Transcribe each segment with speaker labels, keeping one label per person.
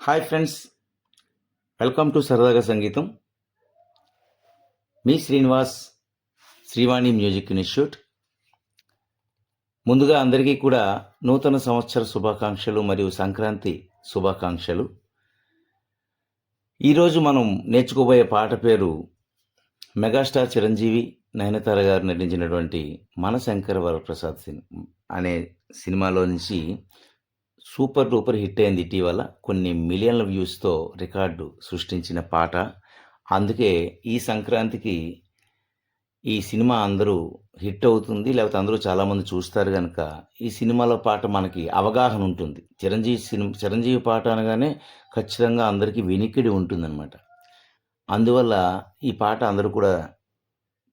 Speaker 1: Hi friends welcome to సరదాగా సంగీతం. మీ శ్రీనివాస్ శ్రీవాణి మ్యూజిక్ ఇన్స్టిట్యూట్. ముందుగా అందరికీ కూడా నూతన సంవత్సర శుభాకాంక్షలు మరియు సంక్రాంతి శుభాకాంక్షలు. ఈరోజు మనం నేర్చుకోబోయే పాట పేరు మెగాస్టార్ చిరంజీవి నయనతార గారు నటించినటువంటి మన శంకర వరప్రసాద్ సిన్ అనే సినిమాలో నుంచి సూపర్ డూపర్ హిట్ అయింది ఇటీవల కొన్ని మిలియన్ల వ్యూస్తో రికార్డు సృష్టించిన పాట. అందుకే ఈ సంక్రాంతికి ఈ సినిమా అందరూ హిట్ అవుతుంది లేకపోతే అందరూ చాలామంది చూస్తారు కనుక ఈ సినిమాలో పాట మనకి అవగాహన ఉంటుంది. చిరంజీవి సినిమా చిరంజీవి పాట అనగానే ఖచ్చితంగా అందరికీ వెనికిడి ఉంటుందన్నమాట. అందువల్ల ఈ పాట అందరూ కూడా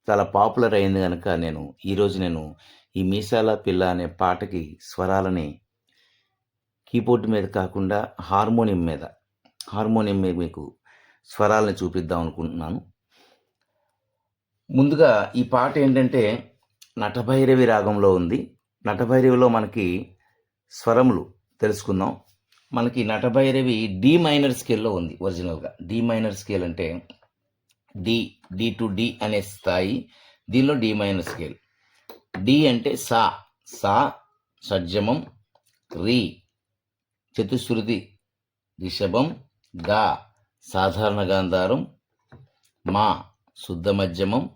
Speaker 1: చాలా పాపులర్ అయింది కనుక నేను ఈరోజు నేను ఈ మీసాల పిల్ల అనే పాటకి స్వరాలని కీబోర్డ్ మీద కాకుండా హార్మోనియం మీద. హార్మోనియం మీద మీకు స్వరాలను చూపిద్దాం అనుకుంటున్నాను. ముందుగా ఈ పాట ఏంటంటే నటభైరవి రాగంలో ఉంది. నటభైరవిలో మనకి స్వరములు తెలుసుకుందాం. మనకి నటభైరవి డి మైనర్ స్కేల్లో ఉంది ఒరిజినల్గా. డి మైనర్ స్కేల్ అంటే డి డి టు డి అనే స్థాయి. దీనిలో డి మైనర్ స్కేల్. డి అంటే సా సా షడ్జమం రీ చతుశ్రుతి రిషభం గా సాధారణ గాంధారం మా శుద్ధ మధ్యమం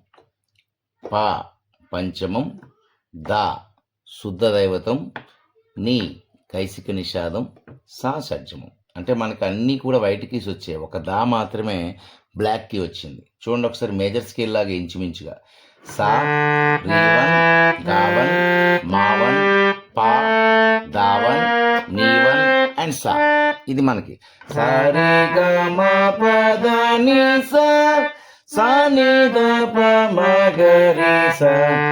Speaker 1: పా పంచమం దా శుద్ధ దైవతం నీ కైసిక నిషాదం సా షడ్జమం. అంటే మనకు అన్నీ కూడా వైట్ కీస్ వచ్చాయి. ఒక దా మాత్రమే బ్లాక్ కీ వచ్చింది. చూడండి ఒకసారి మేజర్ స్కేల్ లాగా ఇంచుమించుగా. సా రీవన్ గావన్ మావన్ పా దావన్ అండ్ సా ఇది మనకి. సరి సా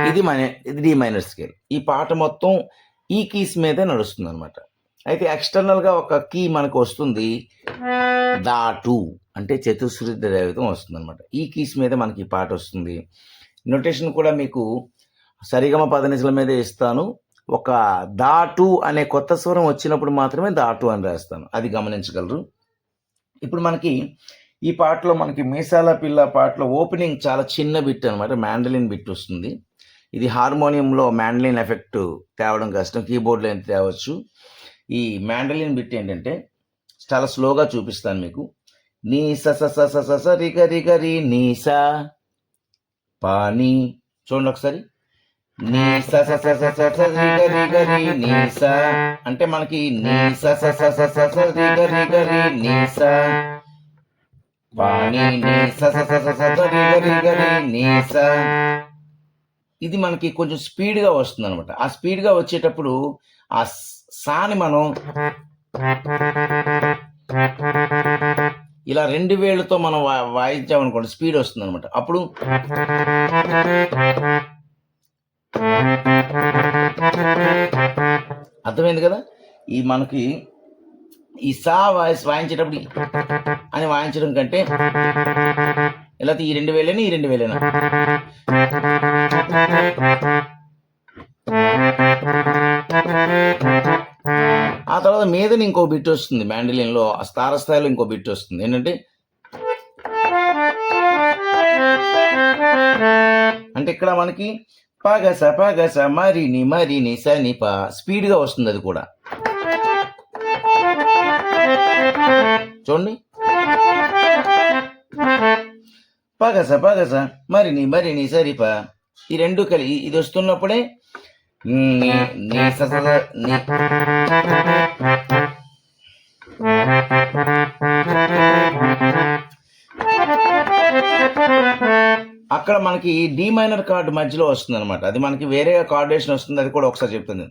Speaker 1: ఇది మన ఇది డి మైనర్ స్కేల్ ఈ పాట మొత్తం ఈ కీస్ మీదే నడుస్తుంది అనమాట అయితే ఎక్స్టర్నల్గా ఒక కీ మనకు వస్తుంది. దా టూ అంటే చతుశ్రుతి దైవతం వస్తుంది అనమాట ఈ కీస్ మీద మనకి ఈ పాట వస్తుంది. నొటేషన్ కూడా మీకు సరిగమ పదనిసల మీద ఇస్తాను. ఒక దాటు అనే కొత్త స్వరం వచ్చినప్పుడు మాత్రమే దాటు అని రాస్తాను. అది గమనించగలరు. ఇప్పుడు మనకి ఈ పాటలో మనకి మీసాల పిల్ల పాటలో ఓపెనింగ్ చాలా చిన్న బిట్ అనమాట మ్యాండలిన్ బిట్ వస్తుంది. ఇది హార్మోనియంలో మ్యాండలిన్ ఎఫెక్ట్ తేవడం కష్టం కీబోర్డ్లో ఎంత తేవచ్చు. ఈ మ్యాండలిన్ బిట్ ఏంటంటే చాలా స్లోగా చూపిస్తాను మీకు. నీ స స స రిగ స స రి నీ. సా చూడండి ఒకసారి. అంటే మనకి ఇది మనకి కొంచెం స్పీడ్గా వస్తుంది అనమాట ఆ స్పీడ్గా వచ్చేటప్పుడు ఆ సాని మనం ఇలా రెండు వేళ్ళతో మనం వాయించామనుకోండి స్పీడ్ వస్తుంది అనమాట అప్పుడు అర్థమైంది కదా? ఈ మనకి ఈ సా వాయిస్ వాయించేటప్పుడు అని వాయించడం కంటే ఇలా ఈ రెండు వేలేనా ఈ రెండు వేలేనా? ఆ తర్వాత మీదని ఇంకో బిట్ వస్తుంది మ్యాండిలిన్లో ఇంకో బిట్ వస్తుంది. ఏంటంటే అంటే ఇక్కడ మనకి పగస పగస మరిని మరిని సనిప స్పీడ్గా వస్తుంది అది కూడా. చూడండి. పగస పగస మరిని మరిని సరిప ఈ రెండు కలి ఇది వస్తున్నప్పుడే Thank you. అక్కడ మనకి డి మైనర్ కార్డు మధ్యలో వస్తుంది అనమాట అది మనకి వేరే కార్డేషన్ వస్తుంది అది కూడా ఒకసారి చెప్తుంది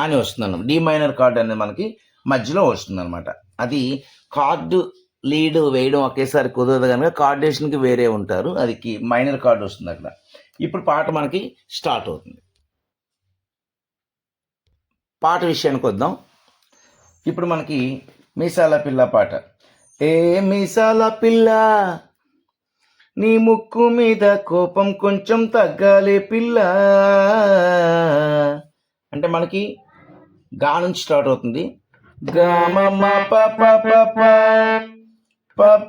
Speaker 1: అని వస్తుంది అన్నమాట డి మైనర్ కార్డ్ అనేది మనకి మధ్యలో వస్తుంది అనమాట అది కార్డు లీడ్ వేయడం ఒకేసారి కుదరదు కనుక కార్డేషన్కి వేరే ఉంటారు. అది మైనర్ కార్డు వస్తుంది అక్కడ. ఇప్పుడు పాట మనకి స్టార్ట్ అవుతుంది. పాట విషయానికి వద్దాం. ఇప్పుడు మనకి మీసాల పిల్ల పాట. ఏ మీసాల పిల్ల? నీ ముక్కు మీద కోపం కొంచెం తగ్గాలి పిల్ల. అంటే మనకి గా నుంచి స్టార్ట్ అవుతుంది. పద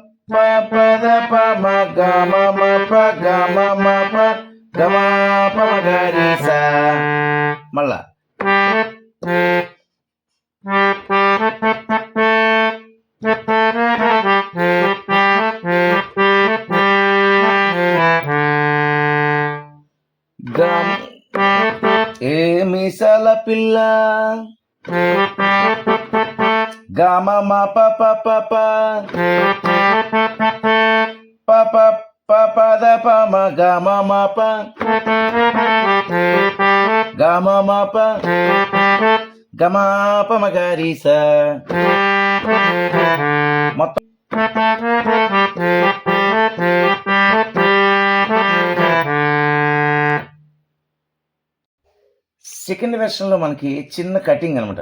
Speaker 1: మళ్ళా. పిల్ల గమ మ ప ప ప ప ప ప ప ప ద ప మ గ మ మ ప గ మ మ ప గ మ ప మ గ రి స మొత్తం సెకండ్ వెర్షన్లో మనకి చిన్న కటింగ్ అనమాట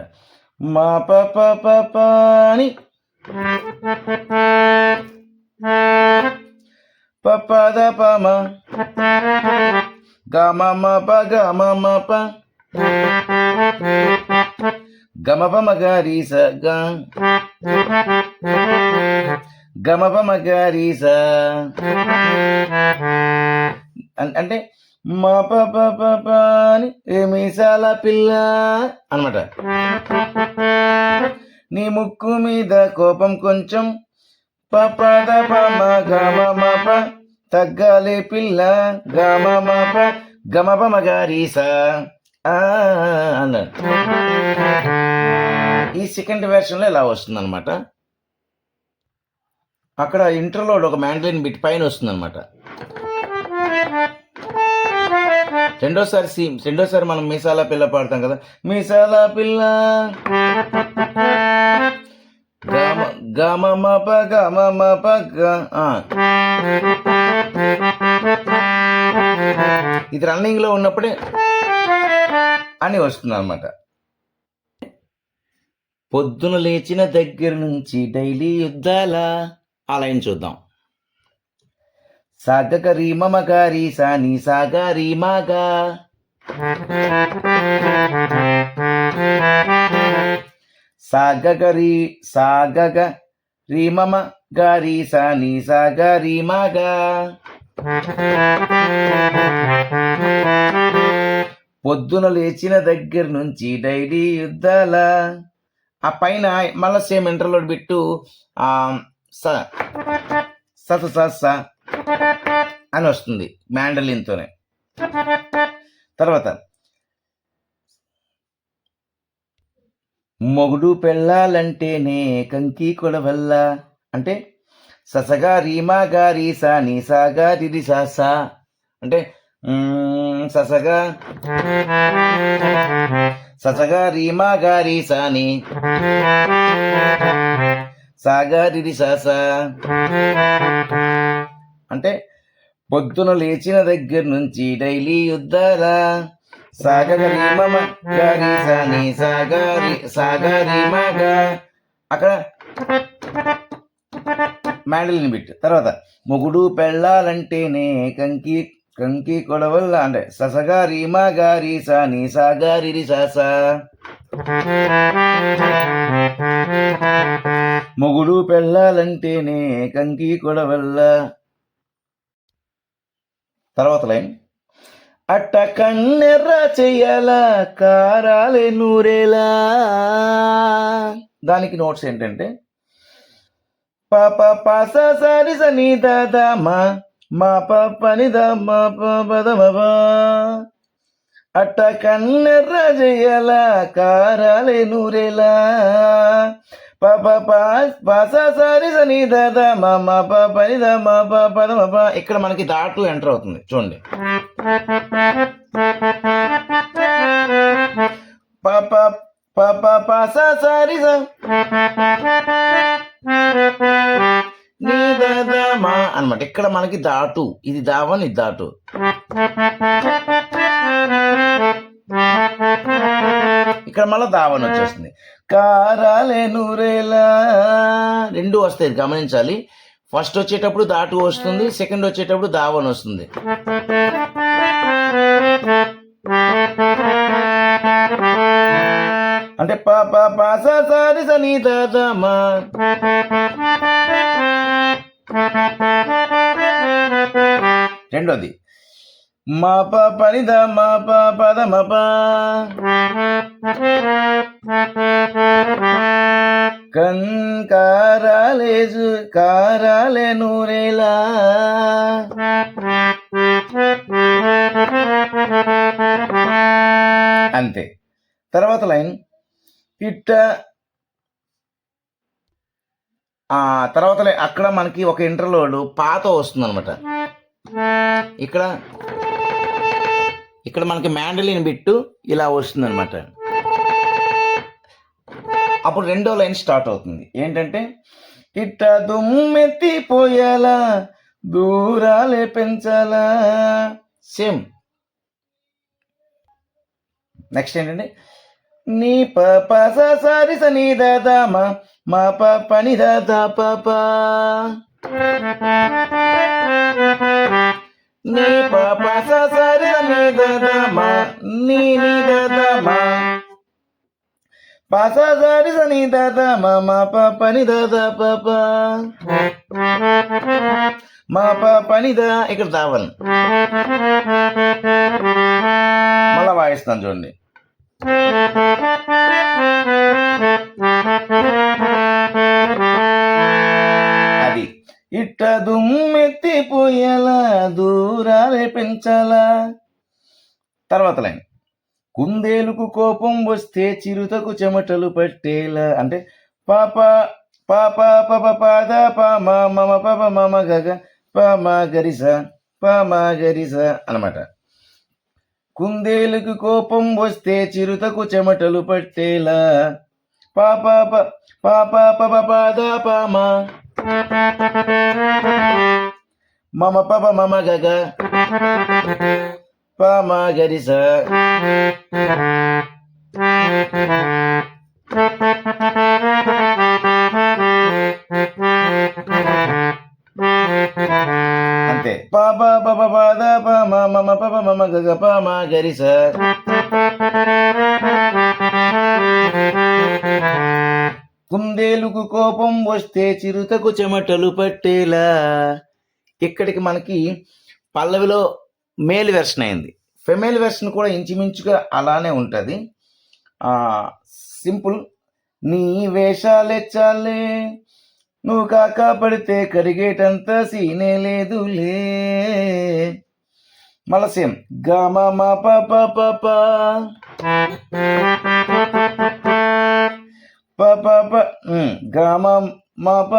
Speaker 1: మా ప ప ప అని. ప ప ద ప మ. గ మ మ ప గ మ మ ప. గ మ ప మ గ రి స గ. గ మ ప మ గ రి స. అంటే మా ప అని మీసాల పిల్ల అనమాట. నీ ముక్కు మీద కోపం కొంచెం. పపద పమ గమ మప తగ్గాలి పిల్ల. గమ మప గమ పమ గారీసా ఈ సెకండ్ వెర్షన్లో ఇలా వస్తుందన్నమాట. అక్కడ ఇంటర్లో ఒక మ్యాండ్లిన్ బిట్ పైన వస్తుందన్నమాట. రెండోసారి సి రెండోసారి మనం మీసాల పిల్ల పాడతాం కదా. మీసాల పిల్ల. గమ గమ గమ మప గ ఇది రన్నింగ్లో ఉన్నప్పుడే అని వస్తుంది అనమాట పొద్దున లేచిన దగ్గర నుంచి డైలీ యుద్ధాల ఆ లైన్ చూద్దాం. సాగకరి మమకారి సాని సాగారి మాగా. సాగకరి సాగగ రీమమ గారి సాని సాగ రీమాగా పొద్దున లేచిన దగ్గర నుంచి డైరీ యుద్ధాల. ఆ పైన మళ్ళా సేమ్ ఇంటర్లో పెట్టు స స స అని వస్తుంది మ్యాండలిన్తోనే. తర్వాత మొగుడు పెళ్ళాలంటేనే కంకి కొడవల్ల? అంటే ససగారి మాగారి సా నీసాగా దిది సా అంటే ససగా ససగా రీమా గారి సాని సాగారి సా అంటే పొద్దున లేచిన దగ్గర నుంచి డైలీ యుద్ధాల సాగరి మమ గారి సాని సాగరి సాగరి మగ. అక్కడ మ్యాండలిన్ బిట్ తర్వాత మొగుడు పెళ్ళాలంటేనే కంకి కంకి కొడవల్ల అంటే ససగా రీమా గారి సాని సాగారి సాస మొగుడు పెళ్ళాలంటేనే కంకి కొడవల్ల తర్వాత లైన్. అట్ట కన్నెర్ర చెయ్యాల కారాలే నూరేలా. దానికి నోట్స్ ఏంటంటే పాప పాస సరి సని మా మా పని దా మా పద అట్ట కన్నెర్ర చెయ్యాల కారాలే నూరేలా. ఇక్కడ మనకి దాటు ఎంటర్ అవుతుంది. చూడండి. అనమాట ఇక్కడ మనకి దాటు ఇది దావన్ ఇది దాటు ఇక్కడ మళ్ళీ దావన్ వచ్చేస్తుంది. కారాలేను నూరేలా రెండు వస్తాయి గమనించాలి. ఫస్ట్ వచ్చేటప్పుడు దాటు వస్తుంది సెకండ్ వచ్చేటప్పుడు దావన్ వస్తుంది. అంటే పా పా ప స సారి స రెండోది మా ప పని మా ప. పద మ ప కన్ కారాలేజు కారాలే నూరేలా. అంతే. తర్వాత లైన్. ఇట్ట ఆ తర్వాత అక్కడ మనకి ఒక ఇంటర్లోడ్ పాత వస్తుంది అనమాట ఇక్కడ. ఇక్కడ మనకి మ్యాండలిన్ బిట్టు ఇలా వస్తుందన్నమాట. అప్పుడు రెండో లైన్ స్టార్ట్ అవుతుంది. ఏంటంటే ఇట్ట దుమ్మెత్తిపోయేలా దూరాలే పెంచాలా. సేమ్ నెక్స్ట్ ఏంటంటే నీ పాప సారి సని దామ మా పాప ని పాప. నీ పాప సరి నీ నీ దదమా పాస సరి సని దద మా పాపని దాదా పాప. మా పాపని దా ఇక్కడ దావన్ మళ్ళా వాయిస్తాను చూడండి. అది. ఇట్ట దుమ్మెత్తి పోయలా పెంచాలా? తర్వాత లైన్. కుందేలుకు కోపం వస్తే చిరుతకు చెమటలు పట్టేలా అంటే పాప పాప పప పాద పామ మమ పప మమ గగ పామ గరిస పామ గరిస అన్నమాట. కుందేలుకు కోపం వస్తే చిరుతకు చెమటలు పట్టేలా? పాప పాప పప పాద పామ మమ పప మమ గగ ప మా గరి స అంతే. ప ప ప ప ప ద ప మ మమ ప ప మమ గగ ప మా గరి స కుందేలుకు కోపం వస్తే చిరుతకు చెమటలు పట్టేలా. ఇక్కడికి మనకి పల్లవిలో మేల్ వెర్షన్ అయింది. ఫెమేల్ వెర్షన్ కూడా ఇంచుమించుగా అలానే ఉంటుంది. సింపుల్. నీ వేషాలెచ్చాలే నువ్వు కాక పడితే కరిగేటంత సీనే లేదులే. మళ్ళా సేమ్. గమ మా ప ప ప ప. ప ప ప. గమ మా ప.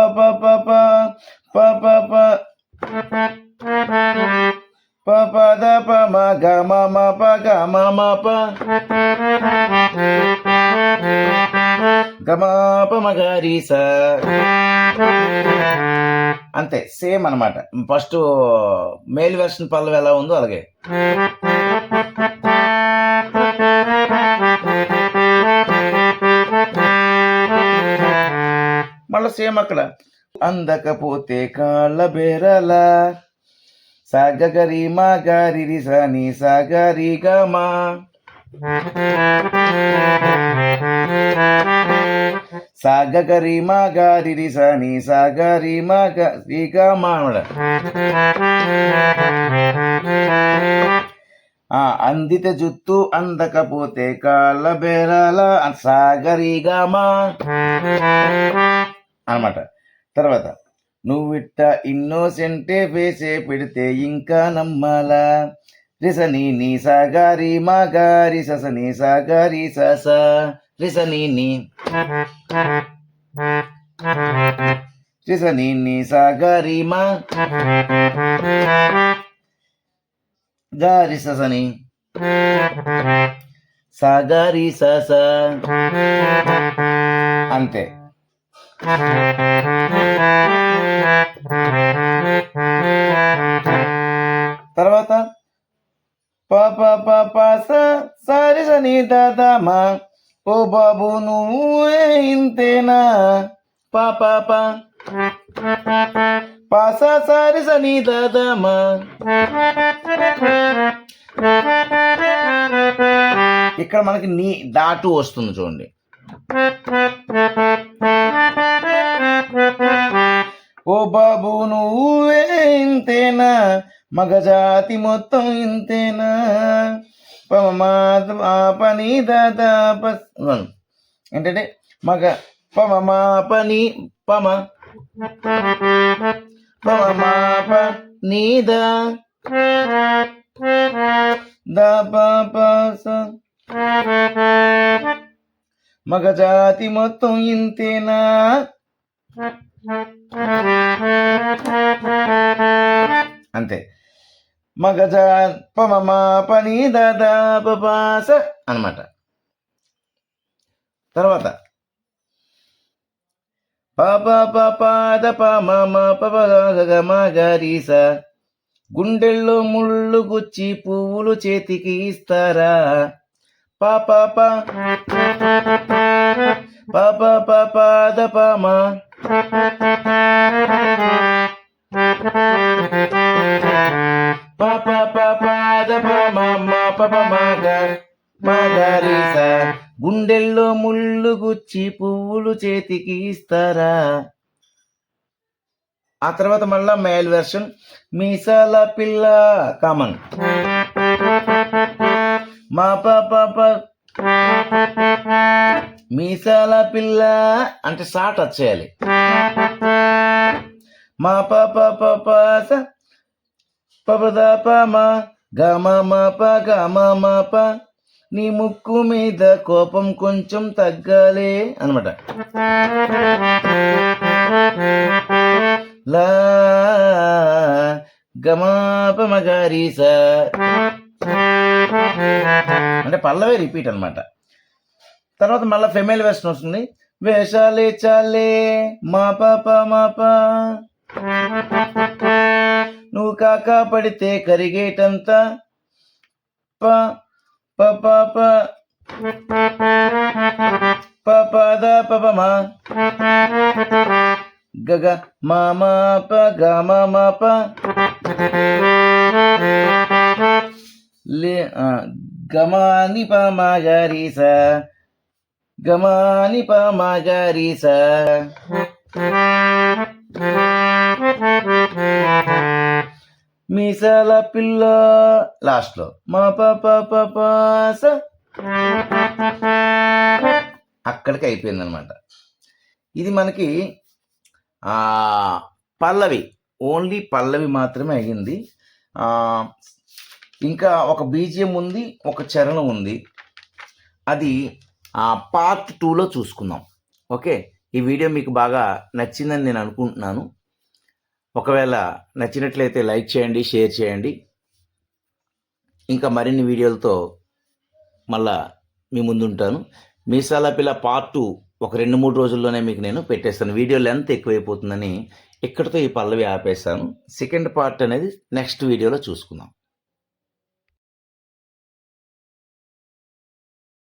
Speaker 1: ప ప ప. ప ప ప ద ప మ గ మ మ ప గ మ మ ప గ మ ప మ గ రి స అంతే సేమ్ అనమాట ఫస్ట్ మేల్ వెర్షన్ పల్లవి ఎలా ఉందో అలాగే. మళ్ళీ సేమ్ అక్కడ. అందకపోతే కాళ్ళ బేరల. సాగరి మా గారి సని సాగరి గమా. సాగగరి మా గారి సని సాగరి మా గారి గమా అందిత జుత్తు అందకపోతే కాళ్ళ బేరాల. సాగరిగామా అనమాట తర్వాత నువ్విట్ట ఇన్నోసెంటే వేసే పెడితే ఇంకా నమ్మాలా? రిసని నీ సాగారి మా గారి ససని సాగారి సస. రిసని నీ రిసని నీ సాగారి మా గారి ససని సాగారి సస. అంతే. తర్వాత ప ప ప ప స సారి సని దాదామ ఓ బాబు నువ్వు ఇంతేనా? ప ప ప. ప స సారి సని దాదామ ఇక్కడ మనకి నీ దాటు వస్తుంది చూడండి. ఓ బాబు నువ్వే ఇంతేనా? మగజాతి మొత్తం ఇంతేనా? పమమాద పని దాదా ఏంటంటే మగ పమమా పని పమ పమమా ప నీదా దా ప ప మగజాతి మొత్తం ఇంతేనా? అంతే. మగజ పమమా పని దాదా పపాస అనమాట తర్వాత. పాప పాద పమ పప గుండెల్లో ముళ్ళు గుచ్చి పువ్వులు చేతికి ఇస్తారా? పాప పాప పాద పమ గుండెల్లో ముళ్ళు గుచ్చి పువ్వులు చేతికి ఇస్తారా? ఆ తర్వాత మళ్ళా మేల్ వెర్షన్. మీసాల పిల్ల కామన్. మా పాప మీసాల పిల్ల అంటే షార్ట్ వచ్చేయాలి మా పాప మ మ ప గ మ మ ప. నీ ముక్కు మీద కోపం కొంచెం తగ్గాలి అనమాట లా గమాప మగారీస అంటే పల్లవే రిపీట్ అన్నమాట. తర్వాత మళ్ళీ ఫెమేల్ వెర్షన్ వస్తుంది. వేషాలే చాలే మా పాప మాప నువ్వు కాక పడితే కరిగేటంత. ప ప ప ప. ప పద ప ప మా. గగ మా మా ప గ మా మా ప. లే ఆ, గమాని ప మా గారి స. గమాని ప మా గారి స మీసాల పిల్ల లాస్ట్లో మా పాప పాస స. అక్కడికి అయిపోయింది అనమాట ఇది మనకి ఆ, పల్లవి. ఓన్లీ పల్లవి మాత్రమే అయ్యింది. ఇంకా ఒక బీజియం ఉంది ఒక చరణం ఉంది. అది పార్ట్ టూలో చూసుకుందాం. ఓకే? ఈ వీడియో మీకు బాగా నచ్చిందని నేను అనుకుంటున్నాను. ఒకవేళ నచ్చినట్లయితే లైక్ చేయండి షేర్ చేయండి. ఇంకా మరిన్ని వీడియోలతో మళ్ళా మీ ముందుంటాను. మీసాల పిల్ల పార్ట్ టూ ఒక రెండు మూడు రోజుల్లోనే మీకు నేను పెట్టేస్తాను. వీడియో లెంత్ ఎక్కువైపోతుందని ఇక్కడితో ఈ పల్లవి ఆపేస్తాను. సెకండ్ పార్ట్ అనేది నెక్స్ట్ వీడియోలో చూసుకుందాం.